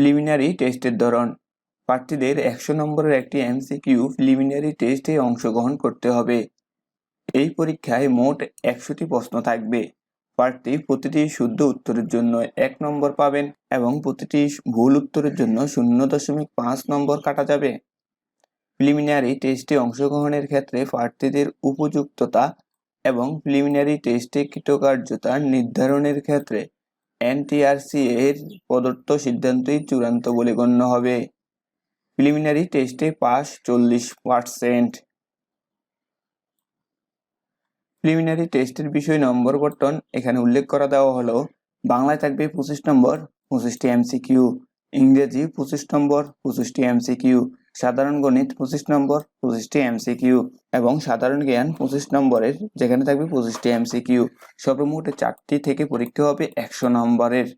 Preliminary টেস্টের ধরন। প্রার্থীদের একশো নম্বরের একটি এমসিকিউ প্রিলিমিনারি টেস্টে অংশগ্রহণ করতে হবে। এই পরীক্ষায় মোট একশোটি প্রশ্ন থাকবে। প্রার্থী প্রতিটি শুদ্ধ উত্তরের জন্য এক নম্বর পাবেন এবং প্রতিটি ভুল উত্তরের জন্য শূন্য দশমিক পাঁচ নম্বর কাটা যাবে। প্রিলিমিনারি টেস্টে অংশগ্রহণের ক্ষেত্রে প্রার্থীদের উপযুক্ততা এবং প্রিলিমিনারি টেস্টে কৃতকার্যতা নির্ধারণের ক্ষেত্রে এনটিআরসি এর প্রদত্ত সিদ্ধান্তই চূড়ান্ত বলে গণ্য হবে। প্রিলিমিনারি টেস্টে পাস চল্লিশ পার্সেন্ট। প্রিলিমিনারি টেস্টের বিষয় নম্বর বর্তন এখানে উল্লেখ করা দেওয়া হলো, বাংলায় থাকবে পঁচিশ নম্বর, পঁচিশটি এমসিকিউ, ইংরেজি পঁচিশ নম্বর, পঁচিশটি এমসিকিউ। সাধারণ গণিত পঁচিশ নম্বর, পঁচিশটি এমসিকিউ এবং সাধারণ জ্ঞান পঁচিশ নম্বরের, যেখানে থাকবে পঁচিশটি এমসিকিউ সর্বমোট চারটি থেকে পরীক্ষা হবে একশো নম্বরের।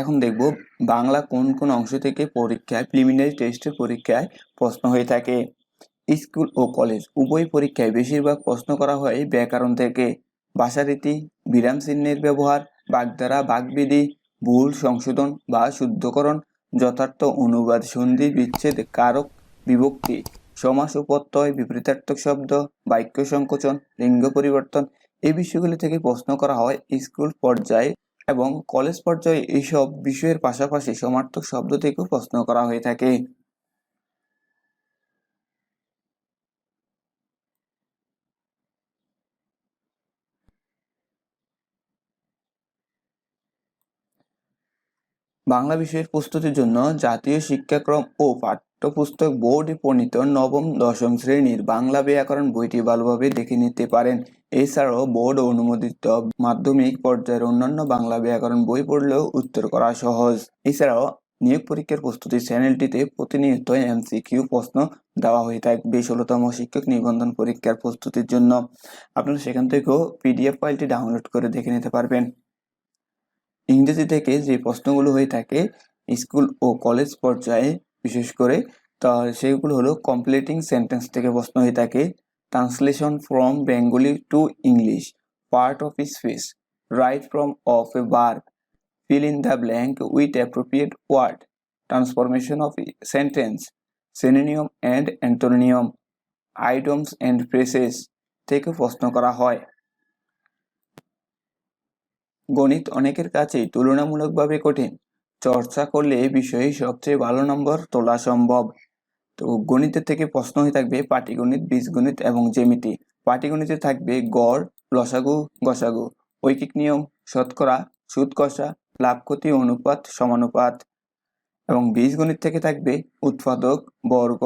এখন দেখব বাংলা কোন কোন অংশ থেকে পরীক্ষায় প্রিলিমিনারি টেস্টের পরীক্ষায় প্রশ্ন হয়ে থাকে। স্কুল ও কলেজ উভয় পরীক্ষায় বেশিরভাগ প্রশ্ন করা হয় ব্যাকরণ থেকে। ভাষারীতি, বিরাম চিহ্নের ব্যবহার, বাগধারা, বাগবিধি ভুল সংশোধন বা শুদ্ধকরণ যথার্থ অনুবাদ সন্ধি বিচ্ছেদ কারক বিভক্তি, সমাস উপত্যয় বিপরীতার্থক শব্দ, বাক্য সংকোচন, লিঙ্গ পরিবর্তন এই বিষয়গুলি থেকে প্রশ্ন করা হয় স্কুল পর্যায়ে এবং কলেজ পর্যায়ে এইসব বিষয়ের পাশাপাশি সমার্থক শব্দ থেকেও প্রশ্ন করা হয়ে থাকে। বাংলা বিষয়ের প্রস্তুতির জন্য জাতীয় শিক্ষাক্রম ও পাঠ্যপুস্তক বোর্ডে প্রণীত নবম, দশম শ্রেণির বাংলা ব্যাকরণ বইটি ভালোভাবে দেখে নিতে পারেন। এছাড়াও বোর্ড অনুমোদিত মাধ্যমিক পর্যায়ের অন্যান্য বাংলা ব্যাকরণ বই পড়লেও উত্তর করা সহজ। এছাড়াও নিয়োগ পরীক্ষার প্রস্তুতি চ্যানেলটিতে প্রতিনিয়ত এমসিকিউ প্রশ্ন দেওয়া হয়ে থাকবে ষোলোতম শিক্ষক নিবন্ধন পরীক্ষার প্রস্তুতির জন্য। আপনারা সেখান থেকেও পিডিএফ ফাইলটি ডাউনলোড করে দেখে নিতে পারবেন। ইংরেজি থেকে যে প্রশ্নগুলো হয়ে থাকে স্কুল ও কলেজ পর্যায়ে বিশেষ করে তা সেগুলো হলো কমপ্লিটিং সেন্টেন্স থেকে প্রশ্ন হয়ে থাকে translation from Bengali to English part of space right from of a fill in the blank with appropriate word, transformation of a sentence, synonym and antonym, items and phrases, থেকে প্রশ্ন করা হয়। গণিত অনেকের কাছেই তুলনামূলকভাবে কঠিন। চর্চা করলে এই বিষয়ে সবচেয়ে ভালো নম্বর তোলা সম্ভব। তো গণিতের থেকে প্রশ্ন হয়ে থাকবে পাটিগণিত, বীজগণিত এবং জ্যামিতি। পাটিগণিতে থাকবে গড়, লসাগু, গসাগু। ঐকিক নিয়ম, শতকরা সুদ কষা লাভ ক্ষতি অনুপাত, সমানুপাত। এবং বীজগণিত থেকে থাকবে উৎপাদক, বর্গ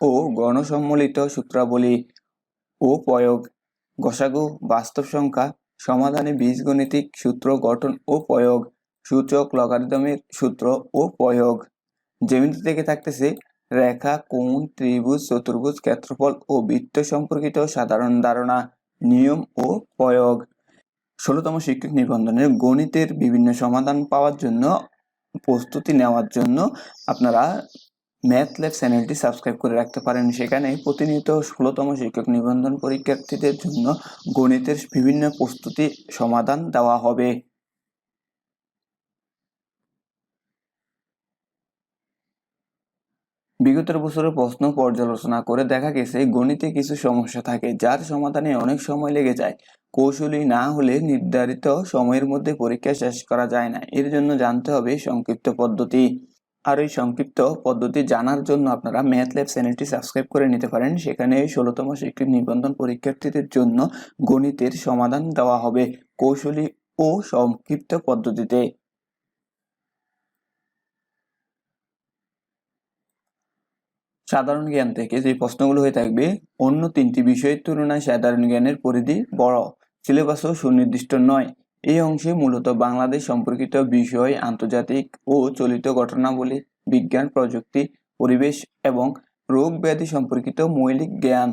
ও গণসম্মিলিত সূত্রাবলী ও প্রয়োগ। গসাগু বাস্তব সংখ্যা সমাধানে বীজগণিতিক সূত্র গঠন ও প্রয়োগ, সূচক লগারিদমের সূত্র ও প্রয়োগ। জ্যামিতি থেকে থাকতেছে রেখা, কোণ, ত্রিভুজ, চতুর্ভুজ, ক্ষেত্রফল ও বৃত্ত সম্পর্কিত সাধারণ ধারণা, নিয়ম ও প্রয়োগ। ষোলোতম শিক্ষক নিবন্ধনের গণিতের বিভিন্ন সমাধান পাওয়ার জন্য, প্রস্তুতি নেওয়ার জন্য আপনারা ম্যাথ ল্যাব চ্যানেলটি সাবস্ক্রাইব করে রাখতে পারেন। সেখানে প্রতিনিয়ত ষোলোতম শিক্ষক নিবন্ধন পরীক্ষার্থীদের জন্য গণিতের বিভিন্ন প্রস্তুতি সমাধান দেওয়া হবে। বিগত বছরের প্রশ্ন পর্যালোচনা করে দেখা গেছে, গণিতে কিছু সমস্যা থাকে, যার সমাধানে অনেক সময় লেগে যায়। কৌশলী না হলে নির্ধারিত সময়ের মধ্যে পরীক্ষা শেষ করা যায় না। এর জন্য জানতে হবে সংক্ষিপ্ত পদ্ধতি। আর ওই সংক্ষিপ্ত পদ্ধতি জানার জন্য আপনারা ম্যাথ ল্যাব চ্যানেলটি সাবস্ক্রাইব করে নিতে পারেন। সেখানে ষোলোতম শিক্ষক নিবন্ধন পরীক্ষার্থীদের জন্য গণিতের সমাধান দেওয়া হবে কৌশলী ও সংক্ষিপ্ত পদ্ধতিতে। সাধারণ জ্ঞান থেকে যে প্রশ্নগুলো হয়ে থাকবে, অন্য তিনটি বিষয়ের তুলনায় সাধারণ জ্ঞানের পরিধি বড়, সিলেবাসও সুনির্দিষ্ট নয়। এই অংশে মূলত বাংলাদেশ সম্পর্কিত বিষয়, আন্তর্জাতিক ও চলিত ঘটনাবলী, বিজ্ঞান, প্রযুক্তি, পরিবেশ এবং রোগ ব্যাধি সম্পর্কিত মৌলিক জ্ঞান।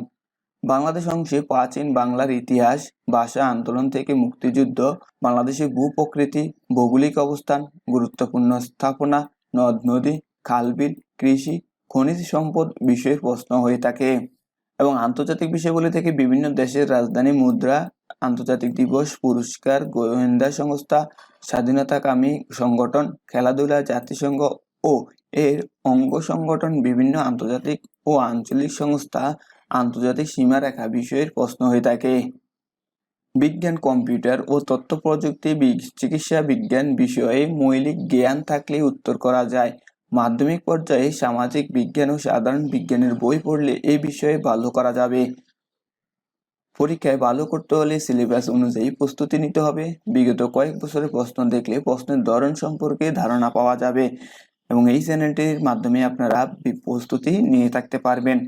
বাংলাদেশ অংশে প্রাচীন বাংলার ইতিহাস, ভাষা আন্দোলন থেকে মুক্তিযুদ্ধ বাংলাদেশের ভূপ্রকৃতি, ভৌগোলিক অবস্থান, গুরুত্বপূর্ণ স্থাপনা, নদ, নদী, খালবিল, কৃষি, খনিজ সম্পদ বিষয়ে প্রশ্ন হয়ে থাকে এবং আন্তর্জাতিক বিষয়গুলি থেকে বিভিন্ন দেশের রাজধানী মুদ্রা আন্তর্জাতিক দিবস, পুরস্কার, গোয়েন্দা সংস্থা, স্বাধীনতাকামী সংগঠন, খেলাধুলা, জাতিসংঘ ও এর অঙ্গ সংগঠন, বিভিন্ন আন্তর্জাতিক ও আঞ্চলিক সংস্থা, আন্তর্জাতিক সীমারেখা বিষয়ের প্রশ্ন হয়ে থাকে। বিজ্ঞান, কম্পিউটার ও তথ্য প্রযুক্তি চিকিৎসা বিজ্ঞান বিষয়ে মৌলিক জ্ঞান থাকলে উত্তর করা যায়। মাধ্যমিক পর্যায়ে সামাজিক বিজ্ঞান ও সাধারণ বিজ্ঞানের বই পড়লে এই বিষয়ে ভালো করা যাবে। পরীক্ষায় ভালো করতে হলে সিলেবাস অনুযায়ী প্রস্তুতি নিতে হবে। বিগত কয়েক বছরের প্রশ্ন দেখলে প্রশ্নের ধরন সম্পর্কে ধারণা পাওয়া যাবে এবং এই চ্যানেলটির মাধ্যমে আপনারা প্রস্তুতি নিয়ে থাকতে পারবেন।